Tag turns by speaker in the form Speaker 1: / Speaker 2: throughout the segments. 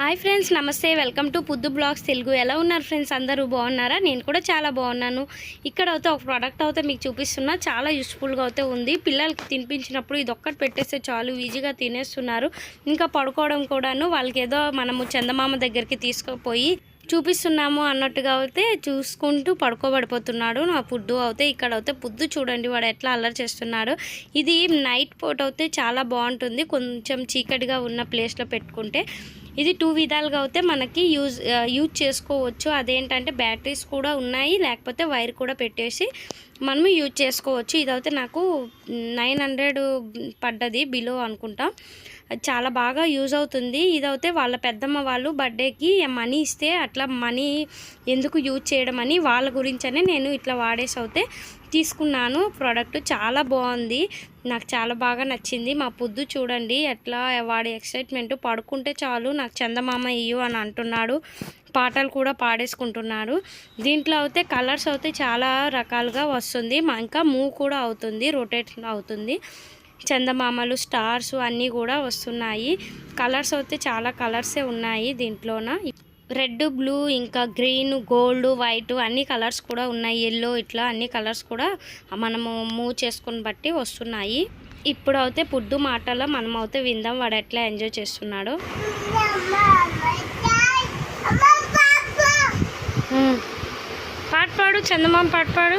Speaker 1: Hi friends నమస్తే. Welcome to Puddu vlogs Telugu. ఎలా ఉన్నారు ఫ్రెండ్స్? అందరూ బాగున్నారా? నేను కూడా చాలా బాగున్నాను. ఇక్కడ అయితే ఒక ప్రోడక్ట్ అయితే మీకు చూపిస్తున్నా. చాలా యూస్ఫుల్గా అయితే ఉంది. పిల్లలకి తినిపించినప్పుడు ఇది ఒక్కటి పెట్టేస్తే చాలు. ఈజీగా తినేస్తున్నారు. ఇంకా పడుకోవడం కూడాను వాళ్ళకి ఏదో మనము చందమామ దగ్గరికి తీసుకుపోయి చూపిస్తున్నాము అన్నట్టుగా అయితే చూసుకుంటూ పడుకోబడిపోతున్నాడు నా ఫుడ్ అయితే. ఇక్కడ అయితే పుద్దు చూడండి వాడు ఎట్లా అల్లరి చేస్తున్నాడు. ఇది నైట్ పూట అయితే చాలా బాగుంటుంది. కొంచెం చీకటిగా ఉన్న ప్లేస్లో పెట్టుకుంటే ఇది టూ విధాలుగా అయితే మనకి యూజ్ యూజ్ చేసుకోవచ్చు. అదేంటంటే బ్యాటరీస్ కూడా ఉన్నాయి లేకపోతే వైర్ కూడా పెట్టేసి మనము యూజ్ చేసుకోవచ్చు. ఇదైతే నాకు నైన్ హండ్రెడ్ పడ్డది బిలో అనుకుంటా. చాలా బాగా యూజ్ అవుతుంది. ఇదైతే వాళ్ళ పెద్దమ్మ వాళ్ళు బర్త్డేకి మనీ ఇస్తే అట్లా మనీ ఎందుకు యూజ్ చేయడం అని వాళ్ళ గురించనే నేను ఇట్లా వాడేసి అయితే తీసుకున్నాను. ప్రోడక్ట్ చాలా బాగుంది. నాకు చాలా బాగా నచ్చింది. మా పొద్దు చూడండి ఎట్లా వాడి ఎక్సైట్మెంట్ పడుకుంటే చాలు నాకు చందమామ ఇయ్యు అని అంటున్నాడు. పాటలు కూడా పాడేసుకుంటున్నాడు. దీంట్లో అయితే కలర్స్ అయితే చాలా రకాలుగా వస్తుంది. మా- ఇంకా మూవ్ కూడా అవుతుంది. రొటేట్ అవుతుంది. చందమామలు స్టార్స్ అన్నీ కూడా వస్తున్నాయి కలర్స్ అయితే చాలా కలర్సే ఉన్నాయి దీంట్లోన రెడ్ బ్లూ ఇంకా గ్రీన్ గోల్డ్ వైట్ అన్ని కలర్స్ కూడా ఉన్నాయి ఎల్లో ఇట్లా అన్ని కలర్స్ కూడా మనము మూవ్ చేసుకుని బట్టి వస్తున్నాయి ఇప్పుడైతే పుడ్డు మాటలో మనం అయితే విందాం వాడు ఎట్లా ఎంజాయ్ చేస్తున్నాడు పాట పాడు చందమామ పాట పాడు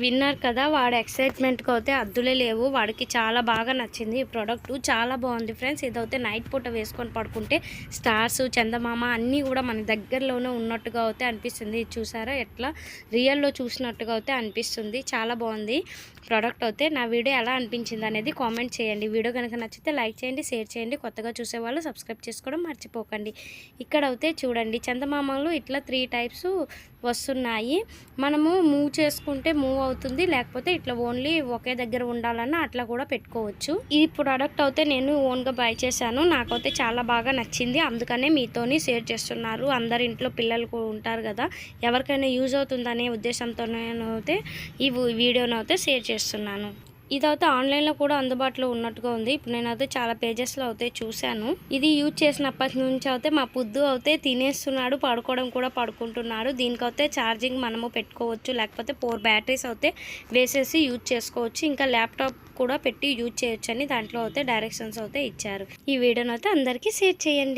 Speaker 1: విన్నారు కదా వాడు ఎక్సైట్మెంట్కి అయితే అద్దులే లేవు. వాడికి చాలా బాగా నచ్చింది ఈ ప్రోడక్ట్ చాలా బాగుంది ఫ్రెండ్స్ ఇదైతే నైట్ పూట వేసుకొని పడుకుంటే స్టార్స్ చందమామ అన్నీ కూడా మన దగ్గరలోనే ఉన్నట్టుగా అయితే అనిపిస్తుంది. ఇది చూసారా? ఎట్లా? రియల్లో చూసినట్టుగా అయితే అనిపిస్తుంది. చాలా బాగుంది ప్రోడక్ట్ అయితే. నా వీడియో ఎలా అనిపించింది అనేది కామెంట్ చేయండి. వీడియో కనుక నచ్చితే లైక్ చేయండి షేర్ చేయండి. కొత్తగా చూసేవాళ్ళు సబ్స్క్రైబ్ చేసుకోవడం మర్చిపోకండి. ఇక్కడ అయితే చూడండి చందమామలు ఇట్లా త్రీ టైప్స్ వస్తున్నాయి. మనము మూవ్ చేసుకుంటే మూవ్ అవుతుంది. లేకపోతే ఇట్లా ఓన్లీ ఒకే దగ్గర ఉండాలన్నా అట్లా కూడా పెట్టుకోవచ్చు. ఈ ప్రోడక్ట్ అయితే నేను ఓన్గా బై చేశాను. నాకైతే చాలా బాగా నచ్చింది. అందుకనే మీతోని షేర్ చేస్తున్నారు. అందరి ఇంట్లో పిల్లలు కూడా ఉంటారు కదా. ఎవరికైనా యూజ్ అవుతుందనే ఉద్దేశంతో అయితే ఈ వీడియోను అయితే షేర్ చేస్తున్నాను. ఇదైతే ఆన్లైన్లో కూడా అందుబాటులో ఉన్నట్టుగా ఉంది. ఇప్పుడు నేనైతే చాలా పేజెస్లో అయితే చూశాను. ఇది యూజ్ చేసినప్పటి నుంచి అయితే మా పుద్దు అయితే తినేస్తున్నాడు పడుకోవడం కూడా పడుకుంటున్నాడు. దీనికైతే ఛార్జింగ్ మనము పెట్టుకోవచ్చు లేకపోతే ఫోర్ బ్యాటరీస్ అయితే వేసేసి యూజ్ చేసుకోవచ్చు. ఇంకా ల్యాప్టాప్ కూడా పెట్టి యూజ్ చేయొచ్చు అని దాంట్లో అయితే డైరెక్షన్స్ అయితే ఇచ్చారు. ఈ వీడియోని అయితే అందరికీ షేర్ చేయండి.